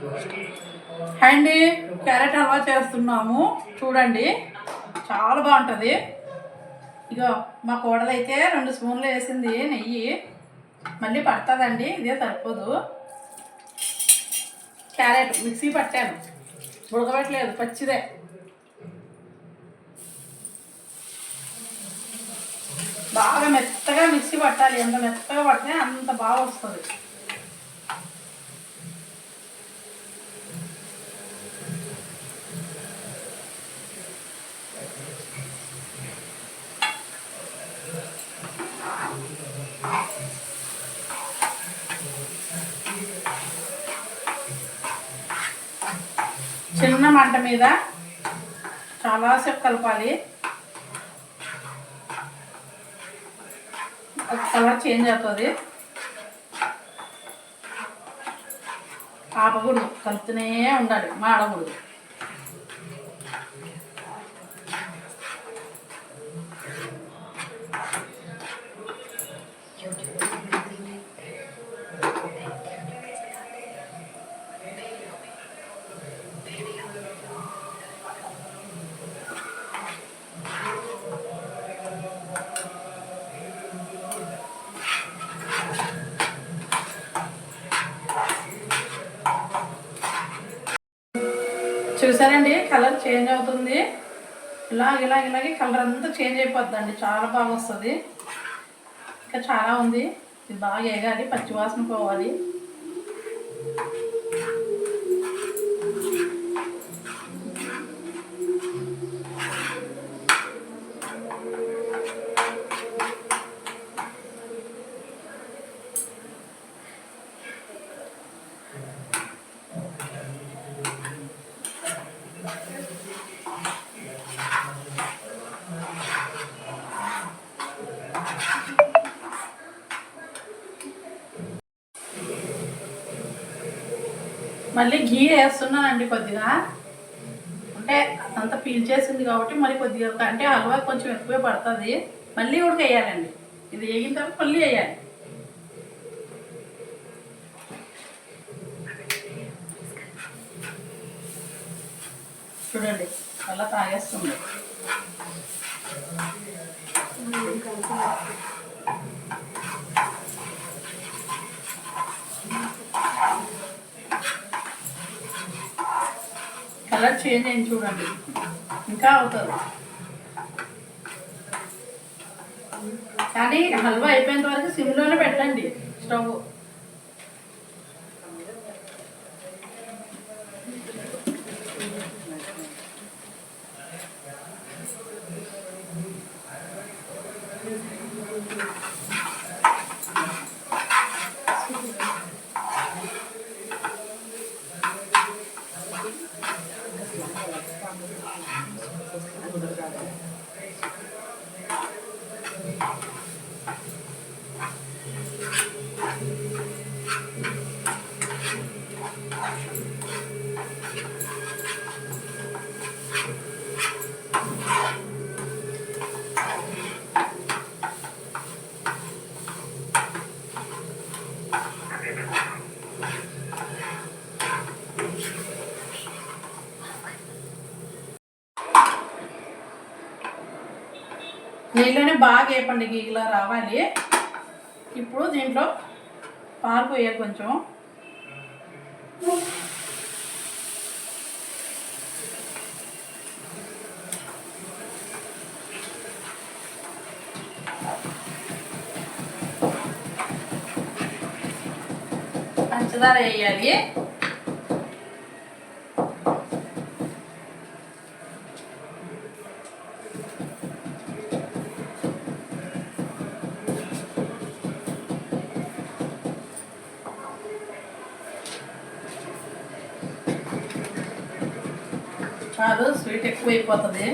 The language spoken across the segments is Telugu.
హాయ్ అండి క్యారెట్ హల్వా చేస్తున్నాము. చూడండి. చాలా బాగుంటుంది. ఇగో మా కోడలు అయితే రెండు స్పూన్లు వేసింది నెయ్యి. మళ్ళీ పడుతుందండి. ఇదే సరిపోదు. క్యారెట్ మిక్సీ పట్టాను. ఉడకబెట్టలేదు పచ్చిదే. బాగా మెత్తగా మిక్సీ పట్టాలి. ఎంత మెత్తగా పడితే అంత బాగా వస్తుంది. మంట మీద చాలాసేపు కలపాలి. ఒక కలర్ చేంజ్ అవుతుంది. ఆపకూడదు కలుపుతూనే ఉండాలి మాడకూడదు. చూసారండి? కలర్ చేంజ్ అవుతుంది. ఇలాగ ఇలాగ ఇలాగే కలర్ అంతా చేంజ్ అయిపోతుందండి. చాలా బాగా వస్తుంది. ఇంకా చాలా ఉంది. ఇది బాగా వేగాలి పచ్చివాసన పోవాలి. మళ్ళీ ఘీ వేస్తున్నానండి కొద్దిగా. అంటే అంత పీల్చేసింది కాబట్టి మరి కొద్దిగా అంటే హల్వా కొంచెం ఎక్కువే పడుతుంది. మళ్ళీ ఉడకేయాలండి ఇది వేగిన తర్వాత మళ్ళీ వేయాలి. చూడండి అలా తాగేస్తుంది. కలర్ చేంజ్ అయింది చూడండి ఇంకా అవుతుంది. కానీ హల్వా అయిపోయేంత వరకు సిమ్లోనే పెట్టండి స్టవ్. నీళ్ళని బాగా వేపండి గీగలా రావాలి. ఇప్పుడు దీంట్లో పాలు పోయాలి కొంచెం. పంచదార వేయాలి. చాలు స్వీట్ ఎక్కువైపోతుంది.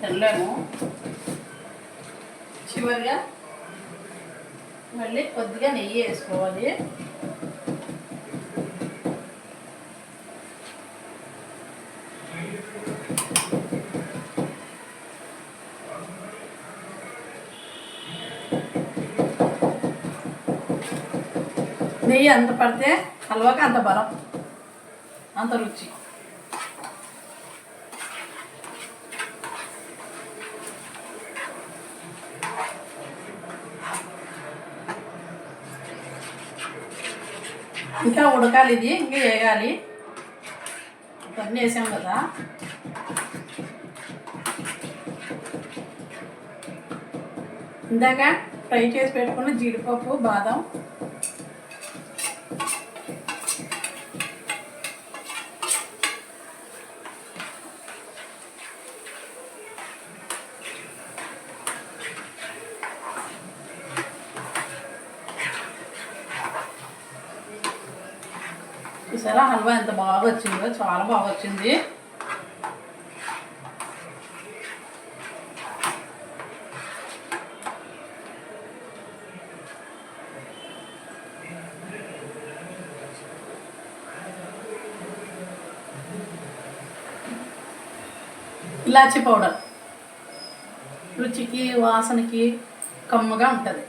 తినలేము. చివరిగా మళ్ళీ కొద్దిగా నెయ్యి వేసుకోవాలి. ఎంత పడితే హల్వాకి అంత బలం అంత రుచి. ఇంకా ఉడకాలి ఇది ఇంకా వేయాలి ఇవన్నీ వేసాం కదా. ఇందాక ఫ్రై చేసి పెట్టుకున్న జీడిపప్పు బాదం చూసారా? హల్వా ఎంత బాగా వచ్చిందో చాలా బాగా వచ్చింది. ఇలాచి పౌడర్. రుచికి వాసనకి కమ్మగా ఉంటుంది.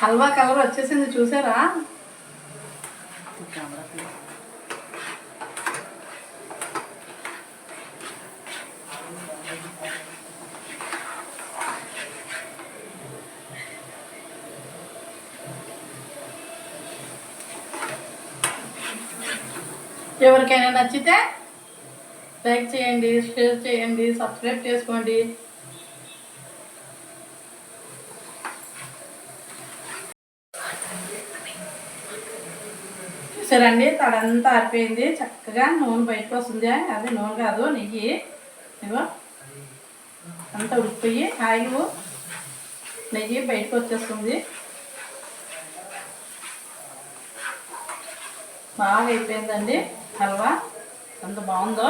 హల్వా కలర్ వచ్చేసింది చూసారా? ఎవరికైనా నచ్చితే లైక్ చేయండి షేర్ చేయండి సబ్స్క్రైబ్ చేసుకోండి. చూసారండి తడంతా ఆరిపోయింది. చక్కగా నూనె బయటకు వస్తుంది. అది నూనె కాదు నెయ్యి. ఇగో అంతా ఉడికిపోయి ఆయిల్ నెయ్యి బయటకు వచ్చేస్తుంది. బాగా అయిపోయిందండి. హల్వా. అంత బాగుందో.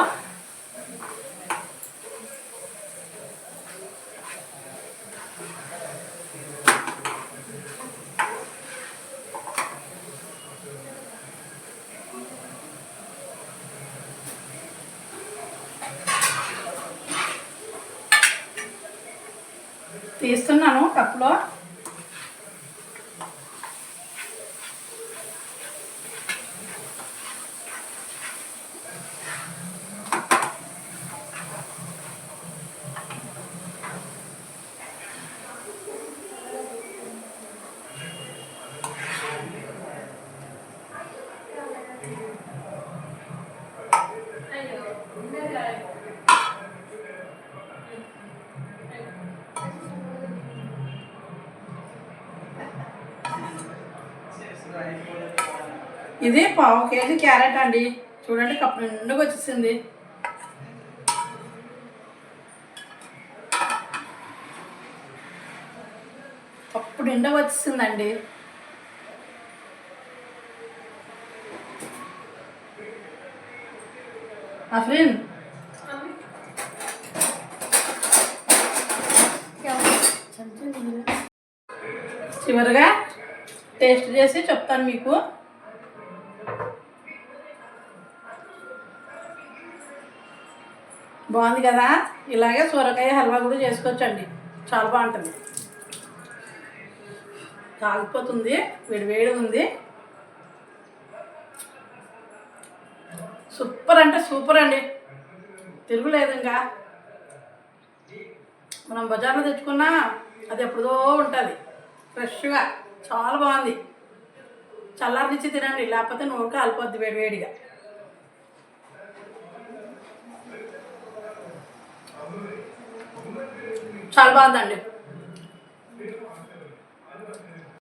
తీస్తున్నాను కప్లో ఇది పావు కేజీ క్యారెట్ అండి. చూడండి కప్పు నిండుగా వచ్చేసింది. కప్పు నిండా వచ్చేసిందండి. అఫ్రీన్ చివరిగా టేస్ట్ చేసి చెప్తాను మీకు. బాగుంది కదా? ఇలాగే సొరకాయ హల్వా కూడా చేసుకోవచ్చండి. చాలా బాగుంటుంది. కాలిపోతుంది వేడి వేడి ఉంది. సూపర్ అంటే సూపర్ అండి. తిరుగులేదు ఇంకా. మనం బజార్లో తెచ్చుకున్నా అది ఎప్పుడో ఉంటుంది. ఫ్రెష్గా. చాలా బాగుంది. చల్లారినిచ్చి తినండి. లేకపోతే నోరు కాలిపోద్ది వేడి వేడిగా చాలా బాగుందండి.